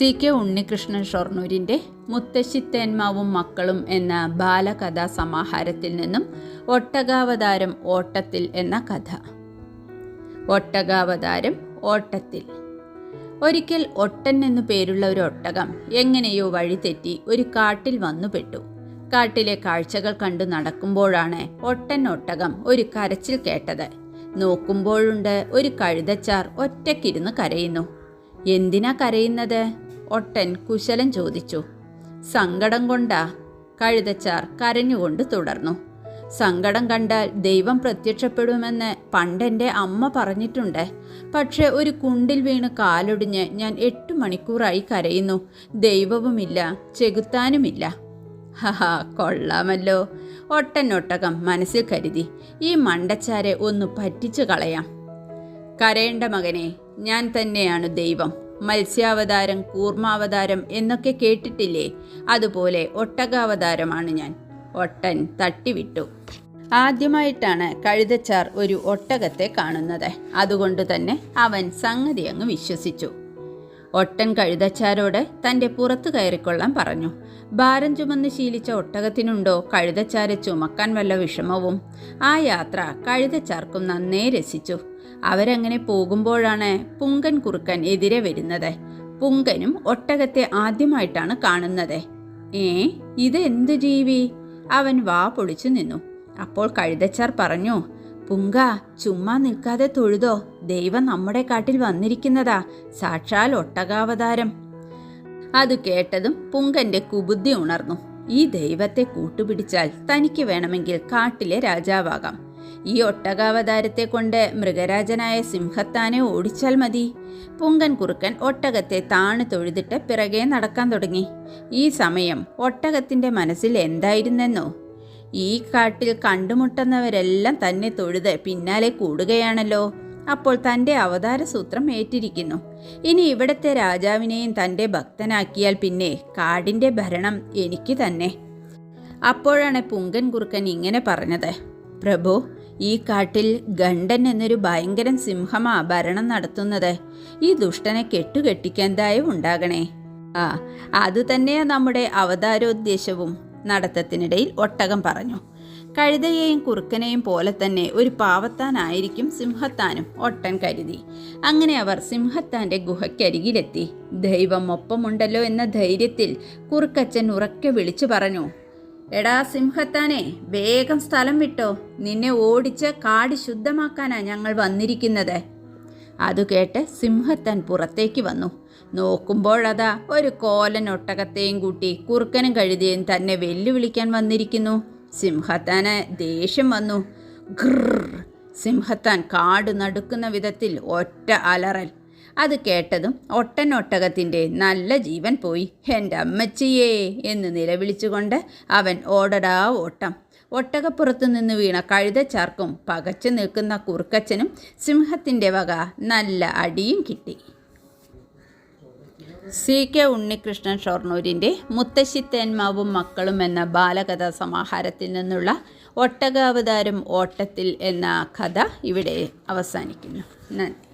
C K Unnikrishnan ഷൊർണൂരിന്റെ മുത്തശ്ശിത്തേന്മാവും മക്കളും എന്ന ബാലകഥാ സമാഹാരത്തിൽ നിന്നും ഒട്ടകാവതാരം ഓട്ടത്തിൽ എന്ന കഥ. ഒട്ടകാവതാരം ഓട്ടത്തിൽ. ഒരിക്കൽ ഒട്ടൻ എന്നു പേരുള്ള ഒരു ഒട്ടകം എങ്ങനെയോ വഴിതെറ്റി ഒരു കാട്ടിൽ വന്നുപെട്ടു കാട്ടിലെ കാഴ്ചകൾ കണ്ടു നടക്കുമ്പോഴാണ് ഒട്ടൻ ഒട്ടകം ഒരു കരച്ചിൽ കേട്ടത്. നോക്കുമ്പോഴുണ്ട് ഒരു കഴുതച്ചാർ ഒറ്റക്കിരുന്ന് കരയുന്നു. എന്തിനാ കരയുന്നത്? ഒട്ടൻ കുശലൻ ചോദിച്ചു. സങ്കടം കൊണ്ടാ കഴുതച്ചാർ കരഞ്ഞുകൊണ്ട് തുടർന്നു. സങ്കടം കണ്ടാൽ ദൈവം പ്രത്യക്ഷപ്പെടുമെന്ന് പണ്ടെന്റെ അമ്മ പറഞ്ഞിട്ടുണ്ട്. പക്ഷേ ഒരു കുണ്ടിൽ വീണ് കാലൊടിഞ്ഞ് ഞാൻ എട്ട് മണിക്കൂറായി കരയുന്നു. ദൈവവുമില്ല ചെകുത്താനുമില്ല. ഹഹാ കൊള്ളാമല്ലോ. ഒട്ടനൊട്ടകം മനസ്സിൽ കരുതി. ഈ മണ്ടച്ചാരെ ഒന്ന് പറ്റിച്ചു കളയാം. കരയേണ്ട മകനെ ഞാൻ തന്നെയാണ് ദൈവം. മത്സ്യാവതാരം കൂർമാവതാരം എന്നൊക്കെ കേട്ടിട്ടില്ലേ? അതുപോലെ ഒട്ടകാവതാരമാണ് ഞാൻ. ഒട്ടൻ തട്ടിവിട്ടു. ആദ്യമായിട്ടാണ് കഴുതച്ചാർ ഒരു ഒട്ടകത്തെ കാണുന്നത്. അതുകൊണ്ട് തന്നെ അവൻ സംഗതി അങ്ങ് വിശ്വസിച്ചു. ഒട്ടൻ കഴുതച്ചാരോട് തന്റെ പുറത്തു കയറിക്കൊള്ളാൻ പറഞ്ഞു. ഭാരം ചുമന്ന് ശീലിച്ച ഒട്ടകത്തിനുണ്ടോ കഴുതച്ചാരെ ചുമക്കാൻ വല്ല വിഷമവും? ആ യാത്ര കഴുതച്ചാർക്കും നന്നേ രസിച്ചു. അവരങ്ങനെ പോകുമ്പോഴാണ് പുങ്കൻ കുറുക്കൻ എതിരെ വരുന്നത്. പുങ്കനും ഒട്ടകത്തെ ആദ്യമായിട്ടാണ് കാണുന്നത്. ഏ ഇത് എന്ത് ജീവി? അവൻ വാ പൊളിച്ചു നിന്നു. അപ്പോൾ കഴുതച്ചാർ പറഞ്ഞു പുങ്ക ചുമ്മാ നിൽക്കാതെ തൊഴുതോ? ദൈവം നമ്മുടെ കാട്ടിൽ വന്നിരിക്കുന്നതാ സാക്ഷാൽ ഒട്ടകാവതാരം. അത് കേട്ടതും പുങ്കന്റെ കുബുദ്ധി ഉണർന്നു. ഈ ദൈവത്തെ കൂട്ടുപിടിച്ചാൽ തനിക്ക് വേണമെങ്കിൽ കാട്ടിലെ രാജാവാകാം. ഈ ഒട്ടകാവതാരത്തെ കൊണ്ട് മൃഗരാജനായ സിംഹത്താനെ ഓടിച്ചാൽ മതി. പുങ്കൻ കുറുക്കൻ ഒട്ടകത്തെ താണു തൊഴുതിട്ട് പിറകെ നടക്കാൻ തുടങ്ങി. ഈ സമയം ഒട്ടകത്തിന്റെ മനസ്സിൽ എന്തായിരുന്നെന്നോ? ഈ കാട്ടിൽ കണ്ടുമുട്ടുന്നവരെല്ലാം തന്നെ തൊഴുത് പിന്നാലെ കൂടുകയാണല്ലോ. അപ്പോൾ തന്റെ അവതാരസൂത്രം ഏറ്റിരിക്കുന്നു. ഇനി ഇവിടത്തെ രാജാവിനെയും തന്റെ ഭക്തനാക്കിയാൽ പിന്നെ കാടിന്റെ ഭരണം എനിക്ക് തന്നെ. അപ്പോഴാണ് പുങ്കൻ കുറുക്കൻ ഇങ്ങനെ പറഞ്ഞത്. പ്രഭു ഈ കാട്ടിൽ ഗണ്ടൻ എന്നൊരു ഭയങ്കരൻ സിംഹമാ ഭരണം നടത്തുന്നത്. ഈ ദുഷ്ടനെ കെട്ടുകെട്ടിക്കാൻ ദയവുണ്ടാകണേ ആ അതുതന്നെയാ നമ്മുടെ അവതാരോദ്ദേശവും. നടത്തത്തിനിടയിൽ ഒട്ടകം പറഞ്ഞു. കഴുതയെയും കുറുക്കനെയും പോലെ തന്നെ ഒരു പാവത്താനായിരിക്കും സിംഹത്താനും ഒട്ടൻ കരുതി. അങ്ങനെ അവർ സിംഹത്താന്റെ ഗുഹയ്ക്കരികിലെത്തി. ദൈവം ഒപ്പമുണ്ടല്ലോ എന്ന ധൈര്യത്തിൽ കുറുക്കച്ചൻ ഉറക്കെ വിളിച്ചു പറഞ്ഞു എടാ സിംഹത്താനെ വേഗം സ്ഥലം വിട്ടോ. നിന്നെ ഓടിച്ച് കാട് ശുദ്ധമാക്കാനാ ഞങ്ങൾ വന്നിരിക്കുന്നത്. അത് കേട്ട് സിംഹത്താൻ പുറത്തേക്ക് വന്നു. നോക്കുമ്പോഴതാ ഒരു കോലൻ ഒട്ടകത്തെയും കൂട്ടി കുറുക്കനും കഴുതിയും തന്നെ വെല്ലുവിളിക്കാൻ വന്നിരിക്കുന്നു. സിംഹത്താന് ദേഷ്യം വന്നു. ഘർ. സിംഹത്താൻ കാട് നടുക്കുന്ന വിധത്തിൽ ഒറ്റ അലറൽ അത് കേട്ടതും ഒട്ടനൊട്ടകത്തിന്റെ നല്ല ജീവൻ പോയി. എന്റെ അമ്മച്ചിയേ എന്ന് നിലവിളിച്ചുകൊണ്ട് അവൻ ഓടടാ ഓട്ടം. ഒട്ടകപ്പുറത്തു നിന്ന് വീണ കഴുതച്ചാർക്കും പകച്ചു നിൽക്കുന്ന കുറുക്കച്ചനും സിംഹത്തിന്റെ വക നല്ല അടിയും കിട്ടി. സി. കെ. ഉണ്ണികൃഷ്ണൻ ഷൊർണൂരിന്റെ മുത്തശ്ശിത്തേന്മാവും മക്കളും എന്ന ബാലകഥാ സമാഹാരത്തിൽ നിന്നുള്ള ഒട്ടകാവതാരം ഓട്ടത്തിൽ എന്ന കഥ ഇവിടെ അവസാനിക്കുന്നു. നന്ദി.